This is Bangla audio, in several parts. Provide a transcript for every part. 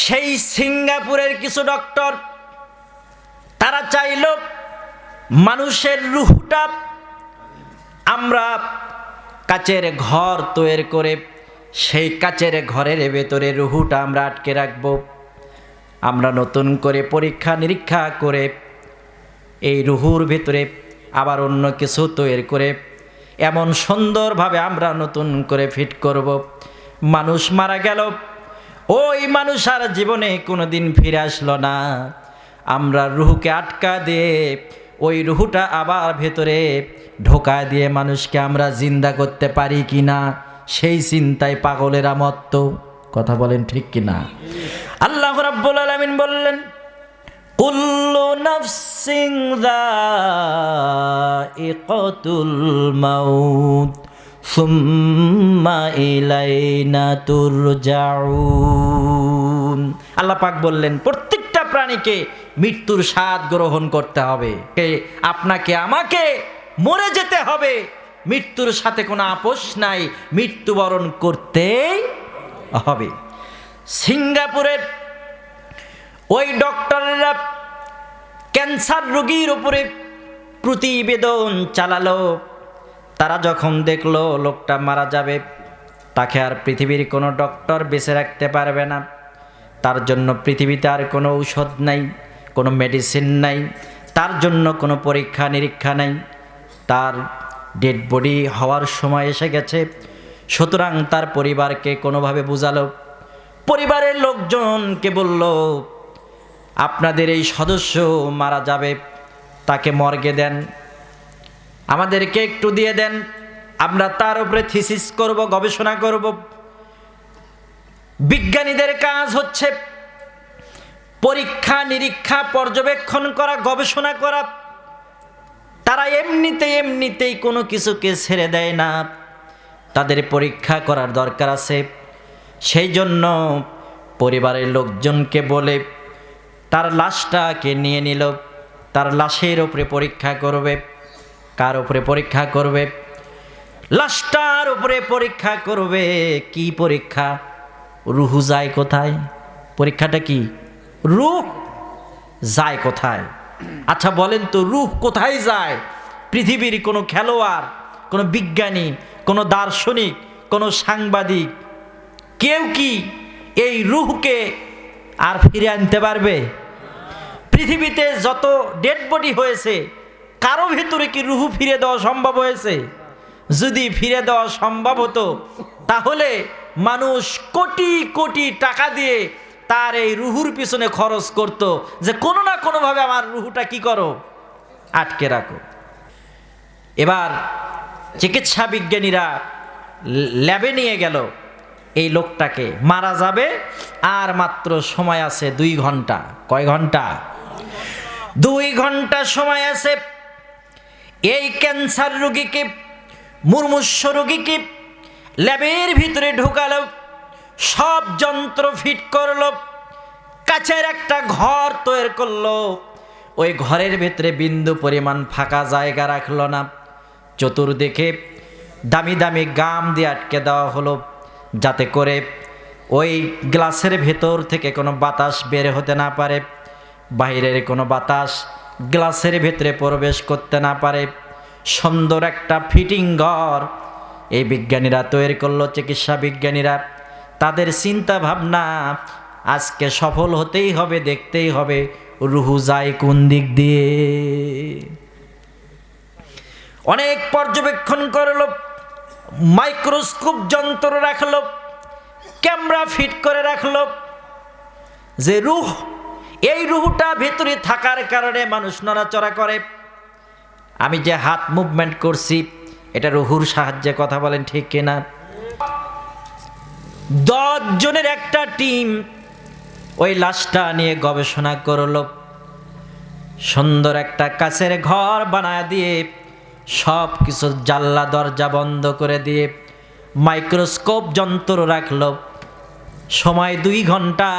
সেই সিঙ্গাপুরের কিছু ডক্টর, তারা চাইল মানুষের রুহটা আমরা কাচের ঘর তৈরি করে, সেই কাচের ঘরের ভেতরে রুহুটা আমরা আটকে রাখব। আমরা নতুন করে পরীক্ষা নিরীক্ষা করে এই রুহুর ভেতরে আবার অন্য কিছু তৈরি করে, এমন সুন্দরভাবে আমরা নতুন করে ফিট করব। মানুষ মারা গেল ওই মানুষ আর জীবনে কোনো দিন ফিরে আসলো না। আমরা রুহুকে আটকা দিয়ে ওই রুহুটা আবার ভেতরে ঢোকা দিয়ে মানুষকে আমরা জিন্দা করতে পারি কি না, সেই চিন্তায় পাগলেরা মত্ত কথা বলেন ঠিক কি না? আল্লাহ রাব্বুল আলামিন বললেন, কুল্লু নাফসিং যায়িকাতুল মাউত। সুম্মা আল্লাহ পাক বললেন, প্রত্যেকটা প্রাণীকে মৃত্যুর স্বাদ গ্রহণ করতে হবে। কে? আপনাকে, আমাকে মরে যেতে হবে। মৃত্যুর সাথে কোনো আপোষ নাই। মৃত্যুবরণ করতেই হবে। সিঙ্গাপুরের ওই ডক্টররা ক্যান্সার রোগীর উপরে প্রতিবেদন চালালো। তারা যখন দেখল লোকটা মারা যাবে, তাকে আর পৃথিবীর কোনো ডক্টর বেঁচে রাখতে পারবে না। তার জন্য পৃথিবীতে আর কোনো ঔষধ নাই, কোনো মেডিসিন নাই, তার জন্য কোনো পরীক্ষা নিরীক্ষা নাই। তার ডেড বডি হওয়ার সময় এসে গেছে। সুতরাং তার পরিবারকে কোনোভাবে বুঝালো। পরিবারের লোকজনকে বলল, আপনাদের এই সদস্য মারা যাবে, তাকে মর্গে দেন। আমাদেরকে একটু দিয়ে দেন। আমরা তার উপরে থিসিস করব, গবেষণা করব। বিজ্ঞানীদের কাজ হচ্ছে পরীক্ষা, নিরীক্ষা, পর্যবেক্ষণ করা, গবেষণা করা। তারা এমনিতে, এমনিতেই কোনো কিছুকে ছেড়ে দেয় না। তাদের পরীক্ষা করার দরকার আছে। সেই জন্য পরিবারের লোকজনকে বলে তার লাশটাকে নিয়ে নিল। তার লাশের উপরে পরীক্ষা করবে। কার উপরে পরীক্ষা করবে? লাশটার উপরে পরীক্ষা করবে। কি পরীক্ষা? রুহু যায় কোথায়? পরীক্ষাটা কি? রুহ যায় কোথায়? আচ্ছা বলেন তো, রুহ কোথায় যায়? পৃথিবীর কোনো খেলোয়াড়, কোনো বিজ্ঞানী, কোনো দার্শনিক, কোনো সাংবাদিক, কেউ কি এই রুহকে আর ফিরে আনতে পারবে? পৃথিবীতে যত ডেড বডি হয়েছে কারও ভেতরে কি রুহু ফিরে দেওয়া সম্ভব হয়েছে? যদি ফিরে দেওয়া সম্ভব হতো, তাহলে মানুষ কোটি কোটি টাকা দিয়ে তার এই রুহুর পিছনে খরচ করত যে কোনো না কোনোভাবে আমার রুহুটা কি করো? আটকে রাখো। এবার চিকিৎসা বিজ্ঞানীরা ল্যাবে নিয়ে গেল এই লোকটাকে। মারা যাবে আর মাত্র সময় আছে দুই ঘণ্টা। কয় ঘণ্টা? দুই ঘণ্টা সময় আছে এই ক্যান্সার রোগীকে, মুর্মুষ্য রোগীকে ল্যাবের ভিতরে ঢুকালো, সব যন্ত্র ফিট করল, কাছের একটা ঘর তৈরি করল। ওই ঘরের ভেতরে বিন্দু পরিমাণ ফাঁকা জায়গা রাখল না। চতুর্দিকে দামি দামি গাম দিয়ে আটকে দেওয়া হলো, যাতে করে ওই গ্লাসের ভেতর থেকে কোনো বাতাস বের হতে না পারে। বাইরের কোনো বাতাস গ্লাসের ভেতরে প্রবেশ করতে না পারে। সুন্দর একটা ফিটিং ঘর। এই বিজ্ঞানীরা তৈরি করল চিকিৎসা বিজ্ঞানীরা। তাদের চিন্তা ভাবনা আজকে সফল হতেই হবে, দেখতেই হবে, রুহু যায় কোন দিক দিয়ে। অনেক পর্যবেক্ষণ করল, মাইক্রোস্কোপ যন্ত্র রাখল, ক্যামেরা ফিট করে রাখল, যে রুহ এই রুহুটা ভেতরে থাকার কারণে মানুষ নড়াচড়া করে। আমি যে হাত মুভমেন্ট করছি, এটা রুহুর সাহায্যে কথা বলেন ঠিক কিনা? দশ জনের একটা টিম ওই লাশটা নিয়ে গবেষণা করল। সুন্দর একটা কাছের ঘর বানায় দিয়ে সব কিছু জাল্লা দরজা বন্ধ করে দিয়ে মাইক্রোস্কোপ, যন্ত্র রাখল। সময় দুই ঘণ্টা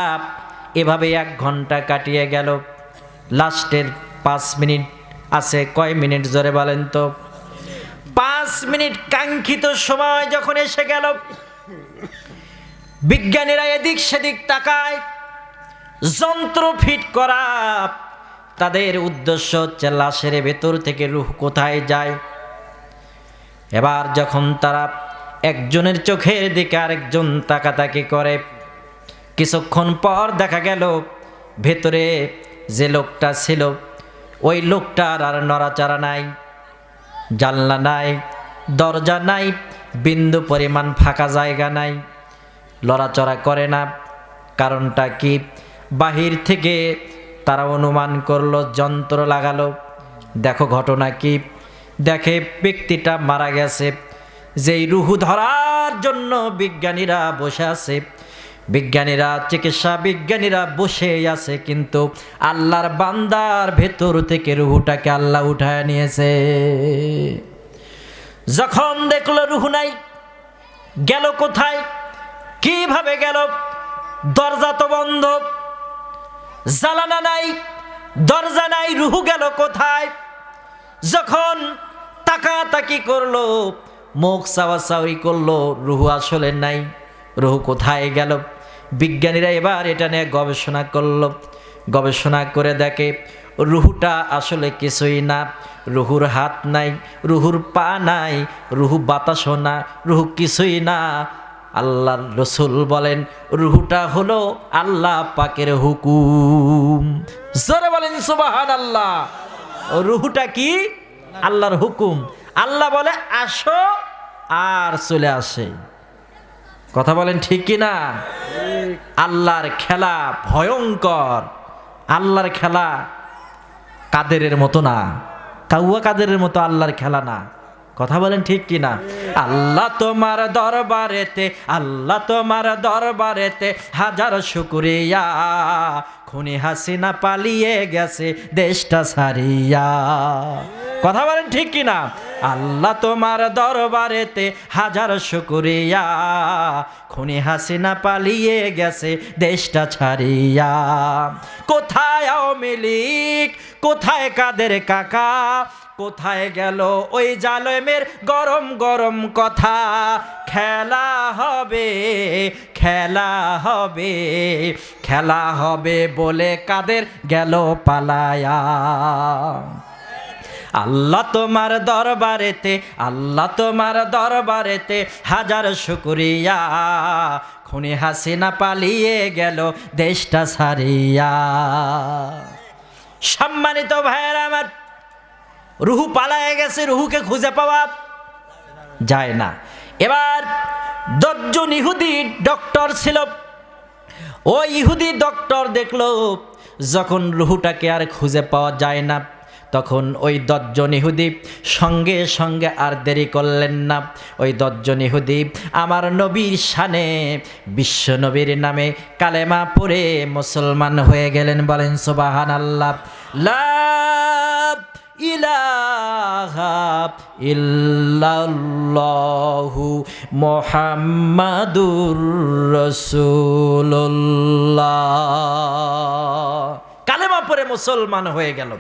এভাবে এক ঘণ্টা কাটিয়ে গেল। লাস্টের পাঁচ মিনিট আছে, কয় মিনিট জোরে বলেন তো? পাঁচ মিনিট কাঙ্ক্ষিত সময় যখন এসে গেল, বিজ্ঞানীরা এদিক সেদিক তাকায়, যন্ত্র ফিট করা। তাদের উদ্দেশ্য হচ্ছে লাশের ভেতর থেকে রুহ কোথায় যায়। এবার যখন তারা একজনের চোখের দিকে আরেকজন তাকাতাকি করে কিছুক্ষণ পর দেখা গেল, ভেতরে যে লোকটা ছিল, ওই লোকটার আর নড়াচড়া নাই, জানলা নাই, দরজা নাই, বিন্দু পরিমাণ ফাঁকা জায়গা নাই। লড়াচড়া করে না, কারণটা কি? বাহির থেকে তারা অনুমান করল, যন্ত্র লাগালো। দেখো ঘটনা কি? দেখে ব্যক্তিটা মারা গেছে। যেই রুহু ধরার জন্য বিজ্ঞানীরা বসে আছে বিজ্ঞানীরা, চিকিৎসা বিজ্ঞানীরা বসে আছে কিন্তু আল্লাহর বান্দার ভেতর থেকে রুহুটাকে আল্লাহ উঠায় নিয়েছে। যখন দেখল রুহু নাই, গেল কোথায়, কীভাবে গেল, দরজা তো বন্ধ জ্বালানা নাই, দরজা নাই, রুহু গেল কোথায়? যখন তাকাতাকি করল, মুখ চাওয়াচাওয়ি করল, রুহু আসলে নাই, রুহু কোথায় গেল? বিজ্ঞানীরা এবার এটা নিয়ে গবেষণা করল। গবেষণা করে দেখে রুহুটা আসলে কিছুই না। রুহুর হাত নাই, রুহুর পা নাই, রুহু বাতাসও না, রুহু কিছুই না। আল্লাহর রসুল বলেন, রুহুটা হলো আল্লাহ পাকের হুকুম। জোরে বলেন সুবাহান আল্লাহ রুহুটা কি? আল্লাহর হুকুম। আল্লাহ বলে, আসো আর চলে আসে। কথা বলেন ঠিক কি না আল্লাহর খেলা ভয়ঙ্কর। আল্লাহর খেলা কাদেরের মতো না। কাউয়া কাদেরের মতো আল্লাহর খেলা না। কথা বলেন ঠিক কি না আল্লাহ তোমার দরবারেতে, আল্লাহ তোমার দরবারেতে হাজার শুকুরিয়া। খুনি হাসিনা পালিয়ে গেছে দেশটা সারিয়া কথা বলেন ঠিক কিনা? আল্লাহ তোমার দরবারেতে হাজার শুকুরিয়া। খুনি হাসিনা পালিয়ে গেছে দেশটা ছাড়িয়া। কোথায় আওয়ামী লীগ? কোথায় কাদের কাকা? কোথায় গেল ওই জালেমের গরম গরম কথা? খেলা হবে খেলা হবে খেলা হবে বলে কাদের গেল পালায়া? আল্লাহ তোমার দরবারেতে, আল্লাহ তোমার দরবারেতে হাজার শুকুরিয়া। খুনি হাসিনা পালিয়ে গেল দেশটা সারিয়া সম্মানিত ভাইয়ের আমার রুহু পালায় গেছে, রুহুকে খুঁজে পাওয়া যায় না। এবার দশজন ইহুদি ডক্টর ছিল। ও ইহুদি ডক্টর দেখল, যখন রুহুটাকে আর খুঁজে পাওয়া যায় না, তখন ওই দশজন ইহুদি সঙ্গে সঙ্গে আর দেরি করলেন না। ওই দশজন ইহুদি আমার নবীর শানে, বিশ্ব নবীর নামে কালেমা পড়ে মুসলমান হয়ে গেলেন বলেন সুবাহান আল্লাহ ইলাহা ইল্লাল্লাহু মোহাম্মাদুর রসুল্লাহ কালেমা পরে মুসলমান হয়ে গেল।